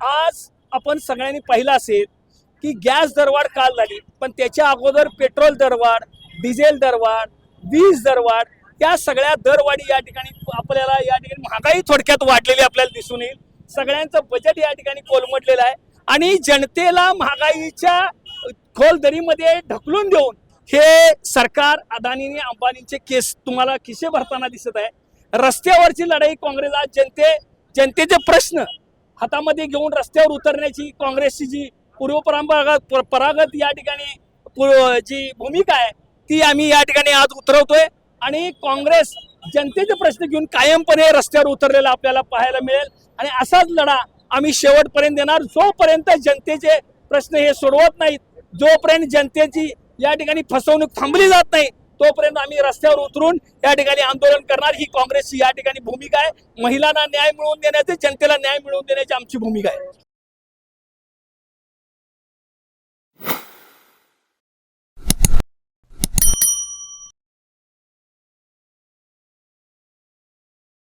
आज आपण सगळ्यांनी पाहिलं असेल की गॅस दरवाढ काल झाली पण त्याच्या अगोदर पेट्रोल दरवाढ डिझेल दरवाढ वीज दरवाढ त्या सगळ्या दरवाढी या ठिकाणी आपल्याला या ठिकाणी महागाई थोडक्यात वाढलेली आपल्याला दिसून येईल. सगळ्यांचं बजेट या ठिकाणी कोलमडलेलं आहे. आणि जनतेला महागाईच्या खोल दरीमध्ये ढकलून देऊन हे सरकार अदानीने अंबानींचे केस तुम्हाला खिसे भरताना दिसत आहे. रस्त्यावरची लढाई काँग्रेस आज जनते जनतेचे प्रश्न हातामध्ये घेऊन रस्त्यावर उतरण्याची काँग्रेसची जी पूर्वपरंपरागत परागत या ठिकाणी जी भूमिका आहे ती आम्ही या ठिकाणी आज उतरवतोय. आणि काँग्रेस जनतेचे प्रश्न घेऊन कायमपणे रस्त्यावर उतरलेला आपल्याला पाहायला मिळेल. आणि असाच लढा आम्ही शेवटपर्यंत देणार. जोपर्यंत जनतेचे प्रश्न हे सोडवत नाहीत जोपर्यंत जनतेची या ठिकाणी फसवणूक थांबली जात नाही तोपर्यंत आम्ही रस्त्यावर उतरून या ठिकाणी आंदोलन करणार. ही काँग्रेसची या ठिकाणी भूमिका आहे. महिलांना न्याय मिळवून देण्याचे जनतेला न्याय मिळवून देण्याची आमची भूमिका आहे.